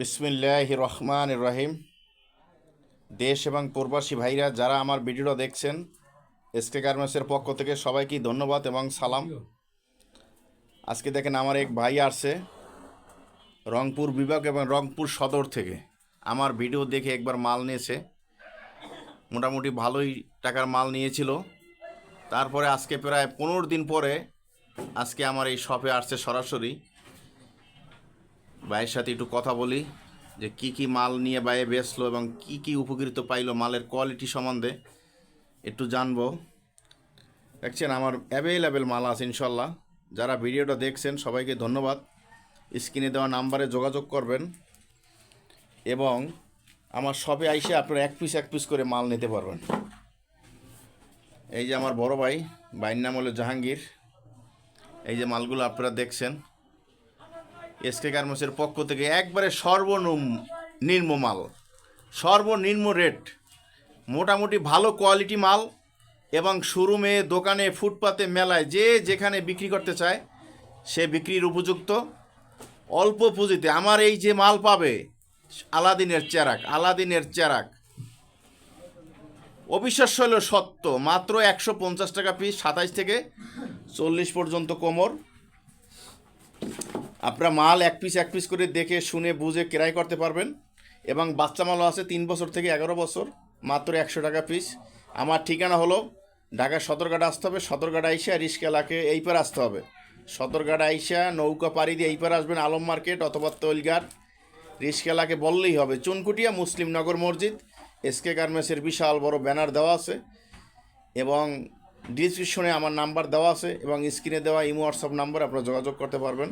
বিসমিল্লাহ রহমান রহিম দেশ এবং প্রবাসী ভাইরা, যারা আমার ভিডিওটা দেখছেন এসকে গার্মেন্টসের পক্ষ থেকে সবাইকে ধন্যবাদ এবং সালাম। আজকে দেখেন আমার এক ভাই আসছে রংপুর বিভাগ এবং রংপুর সদর থেকে। আমার ভিডিও দেখে একবার মাল নিয়েছে। মোটামুটি ভালোই টাকার মাল নিয়েছিল। তারপরে আজকে প্রায় পনেরো দিন পরে আজকে আমার এই শপে আসছে সরাসরি। ভাইয়ের সাথে একটু কথা বলি, যে কি কি মাল নিয়ে বাইরে বেচলো এবং কি কি উপকৃত পাইলো মালের কোয়ালিটি সম্বন্ধে একটু জানব। দেখছেন, আমার অ্যাভেলেবেল মাল আছে ইনশাল্লাহ। যারা ভিডিওটা দেখছেন, সবাইকে ধন্যবাদ। স্ক্রিনে দেওয়া নাম্বারে যোগাযোগ করবেন এবং আমার শপে আইসে আপনারা এক পিস এক পিস করে মাল নিতে পারবেন। এই যে আমার বড় ভাই, ভাইয়ের নাম হলো জাহাঙ্গীর। এই যে মালগুলো আপনারা দেখছেন এসকে গার্মেন্টসের পক্ষ থেকে একবারে সর্বনিম্ন নিম্ন মাল, সর্বনিম্ন রেট মোটামুটি ভালো কোয়ালিটি মাল এবং শোরুমে, দোকানে, ফুটপাতে, মেলায় যে যেখানে বিক্রি করতে চায়, সে বিক্রির উপযুক্ত। অল্প পুঁজিতে আমার এই যে মাল পাবে, আলাদিনের চেরাক আলাদিনের চেরাক। অবিশ্বাস্য হলো সত্য, মাত্র একশো পঞ্চাশ টাকা পিস সাতাইশ থেকে চল্লিশ পর্যন্ত কোমর। আপনারা মাল এক পিস এক পিস করে দেখে, শুনে, বুঝে ক্রয় করতে পারবেন। এবং বাচ্চা মালও আছে তিন বছর থেকে এগারো বছর, মাত্র একশো টাকা পিস আমার ঠিকানা হলো ঢাকা সদরঘাট আসতে হবে, সদরঘাট আইসা রিস্কেলাকে এই পার আসতে হবে। সদরঘাট আইসা নৌকা পাড়ি দিয়ে এই পার আসবেন আলম মার্কেট অথবা তৈলঘাট। রিস্কেলাকে বললেই হবে, চুনকুটিয়া মুসলিম নগর মসজিদ। এসকে গার্মেন্টসের বিশাল বড় ব্যানার দেওয়া আছে। এবং ডিসক্রিপশনে আমার নাম্বার দেওয়া আছে এবং স্ক্রিনে দেওয়া ইমো হোয়াটসঅ্যাপ নাম্বার আপনারা যোগাযোগ করতে পারবেন।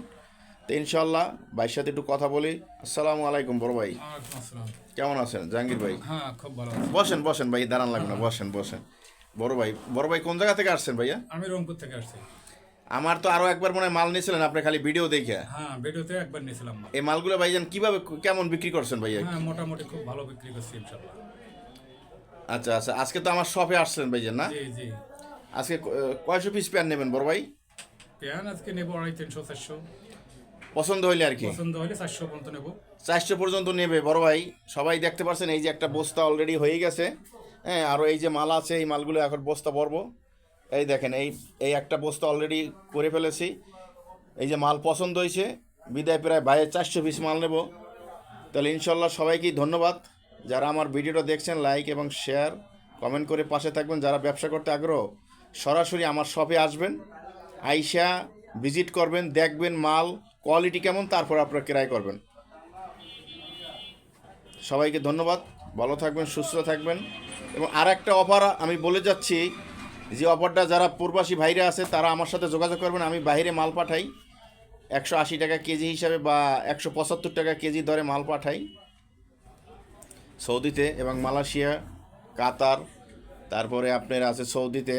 তো ইনশাল্লাহ ভাইয়ের সাথে একটু কথা বলি। আসসালামু আলাইকুম বড় ভাই। কেমন আছেন? জাহাঙ্গীর ভাই? হ্যাঁ। বসেন বসেন ভাই দাঁড়ান লাগবে না বসেন বসেন। বড় ভাই বড় ভাই কোন জায়গা থেকে আসছেন ভাইয়া? আমি রংপুর থেকে আসছি। আমার তো আরও একবার মনে হয় মাল নিয়েছিলেন আপনি খালি ভিডিও দেখে। হ্যাঁ ভিডিওতে একবার নিয়েছিলাম এই মালগুলো ভাইজান কীভাবে কেমন বিক্রি করছেন ভাইয়া? হ্যাঁ মোটামুটি খুব ভালো বিক্রি করছি ইনশাল্লাহ আচ্ছা আচ্ছা আজকে তো আমার শপে আসছেন ভাইজান না? জি জি। আজকে কয়শো পিস প্যান নেবেন বড় ভাই? পেঁয়াজ আজকে নেব আড়াই তিনশো চারশো। পছন্দ হইলে আর কি। পছন্দ হলে চারশো পর্যন্ত নেব। চারশো পর্যন্ত নেবে বড় ভাই। সবাই দেখতে পাচ্ছেন এই যে একটা বস্তা অলরেডি হয়ে গেছে। হ্যাঁ আরও এই যে মাল আছে এই মালগুলো এখন বস্তা ভরব। এই দেখেন এই এই একটা বস্তা অলরেডি করে ফেলেছি। এই যে মাল পছন্দ হয়েছে বিদায় প্রায় বাইরে চারশো পিস মাল নেব। তাহলে ইনশাল্লাহ সবাইকেই ধন্যবাদ। যারা আমার ভিডিওটা দেখছেন লাইক এবং শেয়ার কমেন্ট করে পাশে থাকবেন। যারা ব্যবসা করতে আগ্রহ সরাসরি আমার শপে আসবেন। আইসা ভিজিট করবেন দেখবেন মাল কোয়ালিটি কেমন, তারপর আপনারা ক্রয় করবেন। সবাইকে ধন্যবাদ, ভালো থাকবেন, সুস্থ থাকবেন। এবং আর একটা অফার আমি বলে যাচ্ছি, যে অফারটা যারা প্রবাসী ভাইরা আছে, তারা আমার সাথে যোগাযোগ করবেন, আমি বাইরে মাল পাঠাই। একশো আশি টাকা কেজি হিসাবে বা একশো পঁচাত্তর টাকা কেজি দরে মাল পাঠাই। সৌদিতে এবং মালয়েশিয়া, কাতার, তারপরে আপনার আছে সৌদিতে,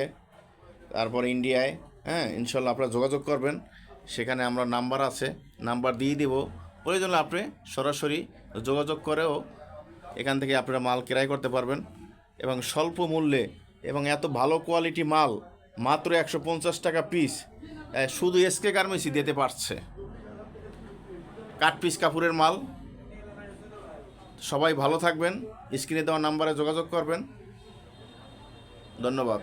তারপর ইন্ডিয়ায় হ্যাঁ ইনশাল্লাহ আপনারা যোগাযোগ করবেন। সেখানে আমরা নাম্বার আছে, নাম্বার দিয়ে দিব। প্রয়োজন আপনি সরাসরি যোগাযোগ করেও এখান থেকে আপনারা মাল ক্রয় করতে পারবেন এবং স্বল্প মূল্যে এবং এত ভালো কোয়ালিটি মাল মাত্র একশো পঞ্চাশ টাকা পিস শুধু এসকে গার্মেন্টসই দিতে পারছে। কাঠ পিস কাপড়ের মাল। সবাই ভালো থাকবেন, স্ক্রিনে দেওয়া নাম্বারে যোগাযোগ করবেন। ধন্যবাদ।